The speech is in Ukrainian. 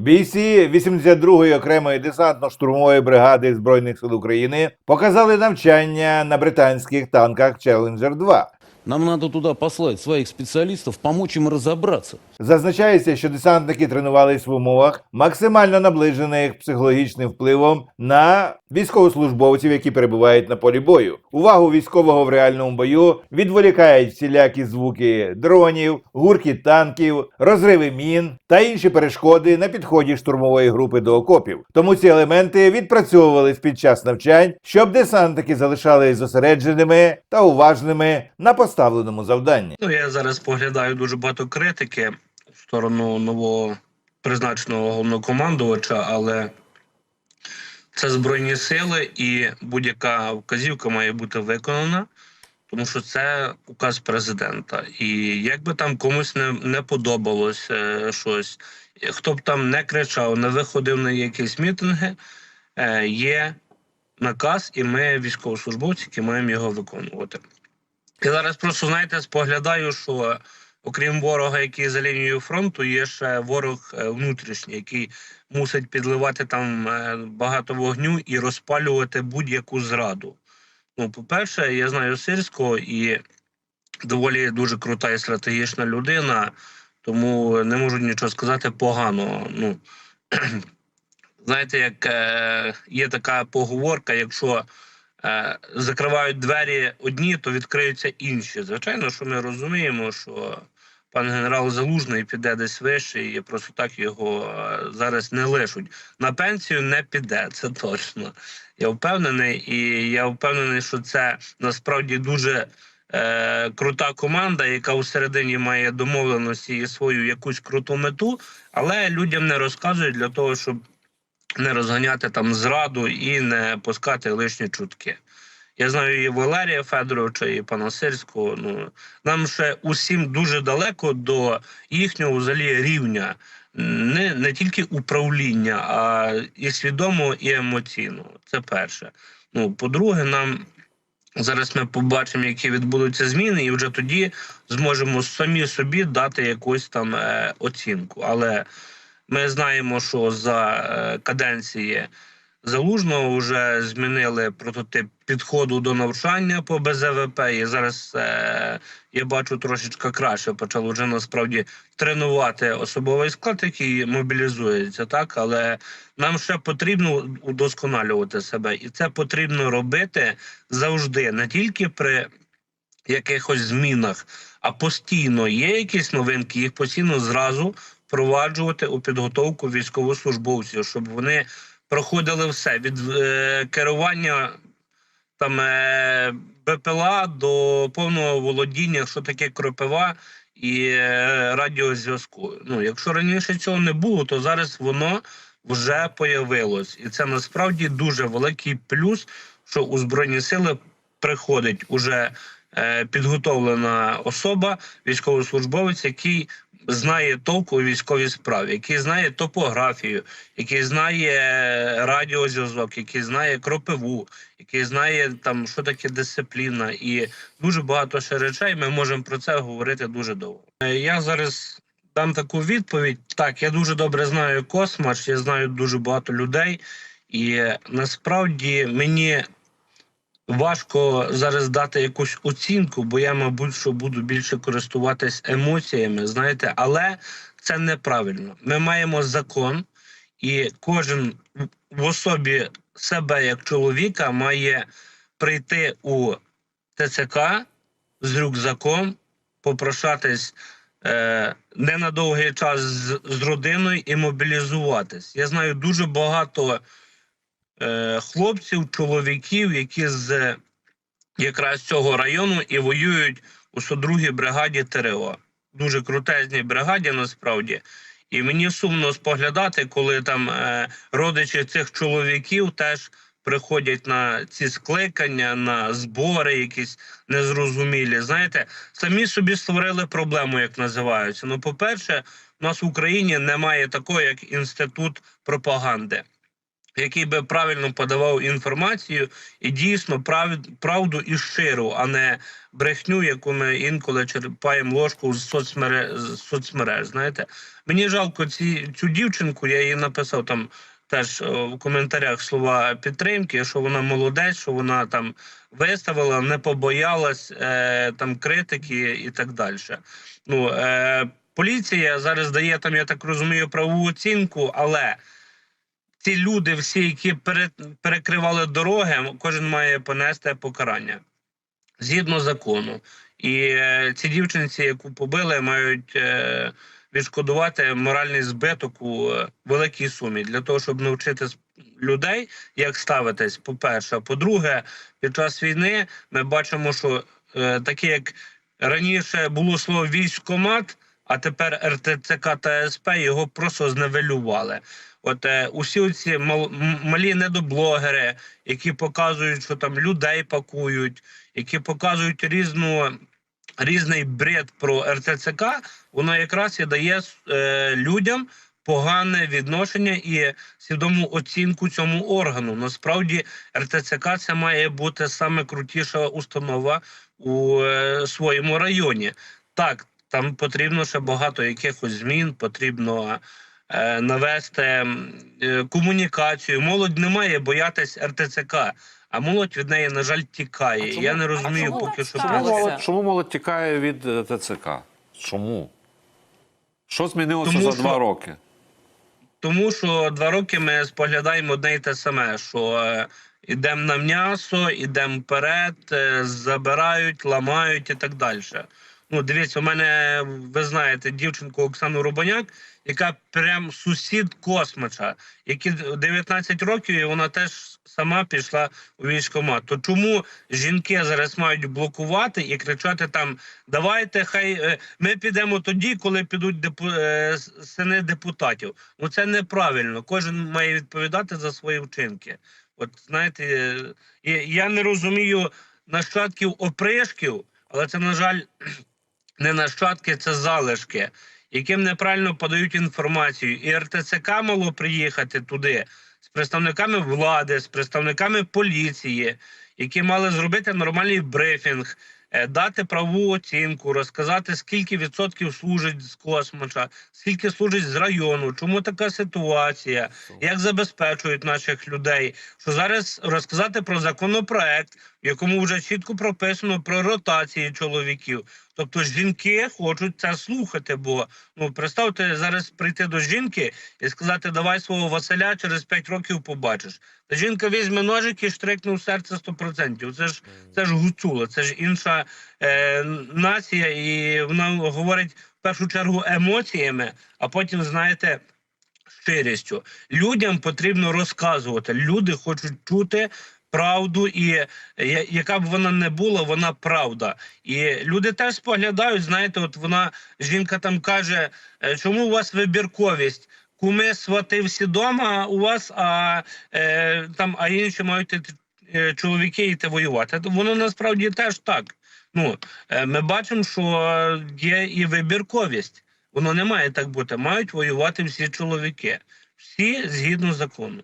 Бійці 82-ї окремої десантно-штурмової бригади Збройних сил України показали навчання на британських танках Челленджер 2. Нам надо туди послати своїх спеціалістів, помочь їм разобраться. Зазначається, що десантники тренувались в умовах, максимально наближених психологічним впливом на військовослужбовців, які перебувають на полі бою. Увагу військового в реальному бою відволікають всілякі звуки дронів, гурки танків, розриви мін та інші перешкоди на підході штурмової групи до окопів. Тому ці елементи відпрацьовувались під час навчань, щоб десантники залишались зосередженими та уважними на поставленому завданні. Ну, я зараз поглядаю дуже багато критики сторону нового призначеного головнокомандувача, але це збройні сили, і будь-яка вказівка має бути виконана, тому що це указ президента. І як би там комусь не, не подобалось е, щось, хто б там не кричав, не виходив на якісь мітинги, е, є наказ, і ми військовослужбовці, які маємо його виконувати. Я зараз просто знаєте, споглядаю, що окрім ворога, який за лінією фронту, є ще ворог е, внутрішній, який мусить підливати там е, багато вогню і розпалювати будь-яку зраду. Ну, по-перше, я знаю сирського і доволі дуже крута і стратегічна людина, тому не можу нічого сказати поганого. Ну, знаєте, як е, є така поговорка, якщо закривають двері одні, то відкриються інші. Звичайно, що ми розуміємо, що пан генерал Залужний піде десь вище, і просто так його е, зараз не лишуть. На пенсію не піде, це точно. Я впевнений, і я впевнений, що це насправді дуже. Е, крута команда, яка у середині має домовленості і свою якусь круту мету, але людям не розказують для того, щоб не розганяти там зраду і не пускати лишні чутки. Я знаю і Валерія Федоровича, і пана Сирського. Ну нам ще усім дуже далеко до їхнього взагалі рівня, не, не тільки управління, а і свідомо, і емоційно. Це перше. Ну, по-друге, нам зараз ми побачимо, які відбудуться зміни, і вже тоді зможемо самі собі дати якусь там е, оцінку. Але ми знаємо, що за е, каденції Залужного вже змінили прототип підходу до навчання по БЗВП. І зараз е, я бачу трошечки краще. Почали вже насправді тренувати особовий склад, який мобілізується, так але нам ще потрібно удосконалювати себе, і це потрібно робити завжди, не тільки при якихось змінах, а постійно є якісь новинки, їх постійно зразу впроваджувати у підготовку військовослужбовців, щоб вони проходили все від е, керування там е, БПЛА до повного володіння, що таке кропива і е, радіозв'язку. Ну, якщо раніше цього не було, то зараз воно вже появилось, і це насправді дуже великий плюс, що у збройні сили приходить уже підготовлена особа, військовослужбовець, який знає толку у військовій справі, який знає топографію, який знає радіозв'язок, який знає кропиву, який знає там, що таке дисципліна, і дуже багато ще речей. Ми можемо про це говорити дуже довго. Е, Я зараз дам таку відповідь. Так, я дуже добре знаю космос, я знаю дуже багато людей, і е, насправді мені важко зараз дати якусь оцінку, бо я, мабуть, що буду більше користуватись емоціями, знаєте, але це неправильно. Ми маємо закон, і кожен в особі себе як чоловіка має прийти у ТЦК з рюкзаком, попрошатись е, не на довгий час з, з родиною і мобілізуватись. Я знаю дуже багато е, хлопців, чоловіків, які з якраз цього району і воюють у 102-й бригаді ТРО. Дуже крутезній бригаді насправді. І мені сумно споглядати, коли там е, родичі цих чоловіків теж приходять на ці скликання, на збори, якісь незрозумілі. Знаєте, самі собі створили проблему, як називаються. Ну, по-перше, у нас в Україні немає такого, як інститут пропаганди. Який би правильно подавав інформацію і дійсно прав, правду і щиру, а не брехню, яку ми інколи черпаємо ложку з соцмереж, соцмереж. Знаєте, мені жалко ці, цю дівчинку, я їй написав там теж е, в коментарях слова підтримки, що вона молодець, що вона там виставила, не побоялась е, там критики і так далі. Ну, е, поліція зараз дає там, я так розумію, правову оцінку, але ці люди, всі, які пере, перекривали дороги, кожен має понести покарання згідно закону. І е, ці дівчинці, яку побили, мають е, відшкодувати моральний збиток у е, великій сумі для того, щоб навчити людей, як ставитись, по-перше. По-друге, під час війни ми бачимо, що таке, як раніше було слово військомат, а тепер РТЦК та СП його просто зневелювали. От е, усі ці мал, малі недоблогери, які показують, що там людей пакують, які показують різну різний бред про РТЦК, воно якраз і дає е, людям погане відношення і свідому оцінку цьому органу. Насправді РТЦК це має бути саме крутіша установа у е, своєму районі. Так, там потрібно ще багато якихось змін, потрібно е, навести е, комунікацію. Молодь не має боятись РТЦК, а молодь від неї, на жаль, тікає. Чому- Я не розумію чому поки що. про Чому це. молодь- чому молодь тікає від е, ТЦК? Чому? Що змінилося Тому за що- два роки? Тому що два роки ми споглядаємо одне й те саме, що е, ідемо на м'ясо, ідемо вперед, е, забирають, ламають і так далі. Ну, дивіться, у мене, ви знаєте, дівчинку Оксану Рубаняк, яка прям сусід космича, які 19 років, і вона теж сама пішла у військкомат. То чому жінки зараз мають блокувати і кричати там: давайте, хай е, ми підемо тоді, коли підуть депу, е, сини депутатів. Ну це неправильно. Кожен має відповідати за свої вчинки. От знаєте, е, я не розумію нащадків опришків, але це, на жаль, не нащадки, це залишки, яким неправильно подають інформацію. І РТЦК мало приїхати туди з представниками влади, з представниками поліції, які мали зробити нормальний брифінг, е, дати правову оцінку, розказати, скільки відсотків служить з космоса, скільки служить з району, чому така ситуація, як забезпечують наших людей. Що зараз розказати про законопроект, в якому вже чітко прописано про ротації чоловіків. Тобто жінки хочуть це слухати, бо ну представте зараз прийти до жінки і сказати, давай свого Василя через 5 років побачиш. Та жінка візьме ножик і штрикне в серце 100%. Це ж це ж гуцула, це ж інша е, нація, і вона говорить в першу чергу емоціями, а потім, знаєте, щирістю. Людям потрібно розказувати. Люди хочуть чути. Правду, і яка б вона не була, вона правда. І люди теж споглядають. Знаєте, от вона жінка там каже, «Е, чому у вас вибірковість? Куми свати всі дома у вас, а е, там а інші мають е, чоловіки йти воювати. Воно насправді теж так. Ну е, ми бачимо, що є і вибірковість. Воно не має так бути. Мають воювати всі чоловіки, всі згідно закону.